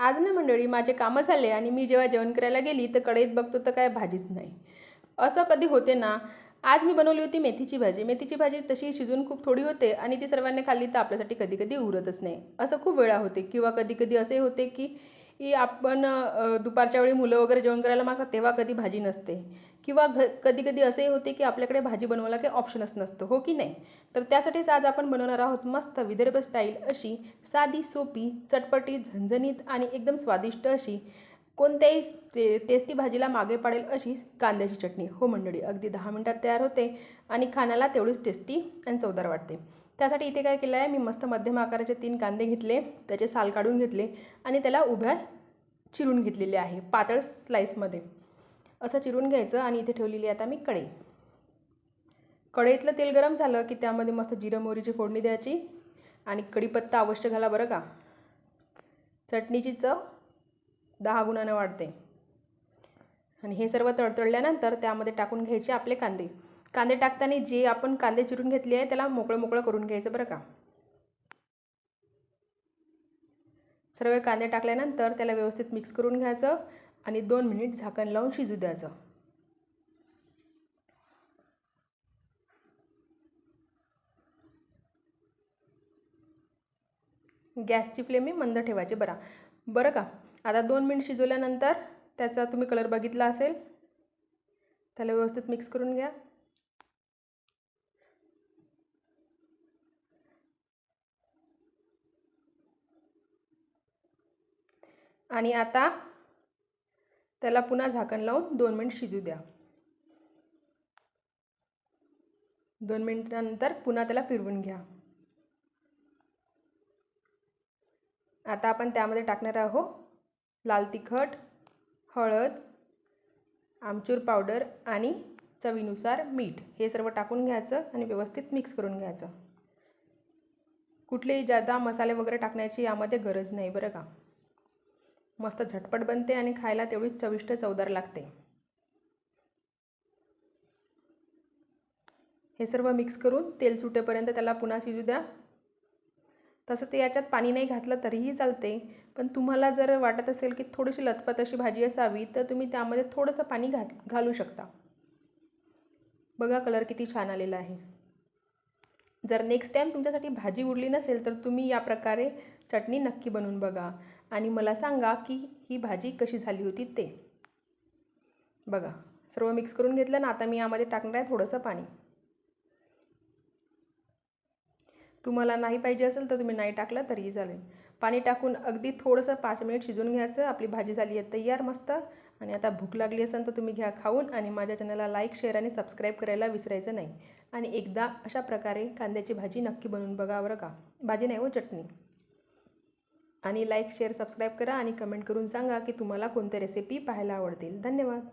आज ना मंडळी माझे कामं झाले आणि मी जेव्हा जेवण करायला गेली तर कढईत बघतो तर काय भाजीच नाही. असं कधी होते ना आज मी बनवली होती मेथीची भाजी. मेथीची भाजी तशी शिजून खूप थोडी होते आणि ती सर्वांनी खाल्ली तर आपल्यासाठी कधी कधी उरतच नाही. असं खूप वेळा होते किंवा कधी कधी असे होते की की आपण दुपारच्या वेळी मुलं वगैरे जेवण करायला मागतात तेव्हा कधी भाजी नसते. किंवा घ कधी कधी असंही होते की आपल्याकडे भाजी बनवायला काही ऑप्शनच नसतं हो की नाही? तर त्यासाठीच आज आपण बनवणार आहोत मस्त विदर्भ स्टाईल अशी साधी सोपी चटपटी झणझणीत आणि एकदम स्वादिष्ट अशी कोणत्याही टे टेस्टी भाजीला मागे पाडेल अशी कांद्याची चटणी. हो मंडळी अगदी दहा मिनटात तयार होते आणि खाण्याला तेवढीच टेस्टी आणि चवदार वाटते. त्यासाठी इथे काय केलं आहे मी मस्त मध्यम आकाराचे तीन कांदे घेतले त्याचे साल काढून घेतले आणि त्याला उभ्या चिरून घेतलेले आहे पातळ स्लाईसमध्ये असं चिरून घ्यायचं आणि इथे ठेवलेली आहे आता मी कढई. कढईतलं तेल गरम झालं की त्यामध्ये मस्त जिरं मोहरीची फोडणी द्यायची आणि कढीपत्ता अवश्य घाला बरं का. चटणीची चव दहा गुणानं वाढते. आणि हे सर्व तडतडल्यानंतर त्यामध्ये टाकून घ्यायचे आपले कांदे. कांदे टाकताना जे आपण कांदे चिरून घेतले आहे त्याला मोकळं मोकळं करून घ्यायचं बरं का? सर्व कांदे टाकल्यानंतर त्याला व्यवस्थित मिक्स करून घ्यायचं आणि दोन मिनिट झाकण लावून शिजू द्यायचं. गॅसची फ्लेम मी मंद ठेवायची बरा. बरं का? आता दोन मिनिट शिजवल्यानंतर त्याचा तुम्ही कलर बघितला असेल त्याला व्यवस्थित मिक्स करून घ्या. आणि आता त्याला पुन्हा झाकण लावून दोन मिनिट शिजू द्या. दोन मिनिटानंतर पुन्हा त्याला फिरवून घ्या. आता आपण त्यामध्ये टाकणार आहोत लाल तिखट हळद आमचूर पावडर आणि चवीनुसार मीठ. हे सर्व टाकून घ्यायचं आणि व्यवस्थित मिक्स करून घ्यायचं. कुठलेही जादा मसाले वगैरे टाकण्याची यामध्ये गरज नाही बरं का? मस्त झटपट बनते आणि खायला तेवढीच चविष्ट चवदार लागते. हे सर्व मिक्स करून तेल सुटेपर्यंत त्याला पुन्हा शिजू द्या. तसं ते याच्यात पाणी नाही घातलं तरीही चालते. पण तुम्हाला जर वाटत असेल की थोडीशी लतपत अशी भाजी असावी तर तुम्ही त्यामध्ये थोडंसं पाणी घात घालू शकता. बघा कलर किती छान आलेला आहे. जर नेक्स्ट टाईम तुमच्यासाठी भाजी उरली नसेल तर तुम्ही या प्रकारे चटणी नक्की बनवून बघा. आणि मला सांगा की ही भाजी कशी झाली होती ते. बघा सर्व मिक्स करून घेतलं ना आता मी यामध्ये टाकणार आहे थोडंसं पाणी. तुम्हाला नाही पाहिजे असेल तर तुम्ही नाही टाकलं तरीही चालेल. पाणी टाकून अगदी थोडंसं पाच मिनिट शिजून घ्यायचं. आपली भाजी झाली आहे तयार मस्त. आणि आता भूक लागली असेल तर तुम्ही घ्या खाऊन आणि माझ्या चॅनलला लाईक शेअर आणि सबस्क्राईब करायला विसरायचं नाही. आणि एकदा अशा प्रकारे कांद्याची भाजी नक्की बनवून बघा बरं का. भाजी नाही हो चटणी. आणि लाईक शेअर सबस्क्राईब करा आणि कमेंट करून सांगा की तुम्हाला कोणत्या रेसिपी पाहायला आवडतील. धन्यवाद.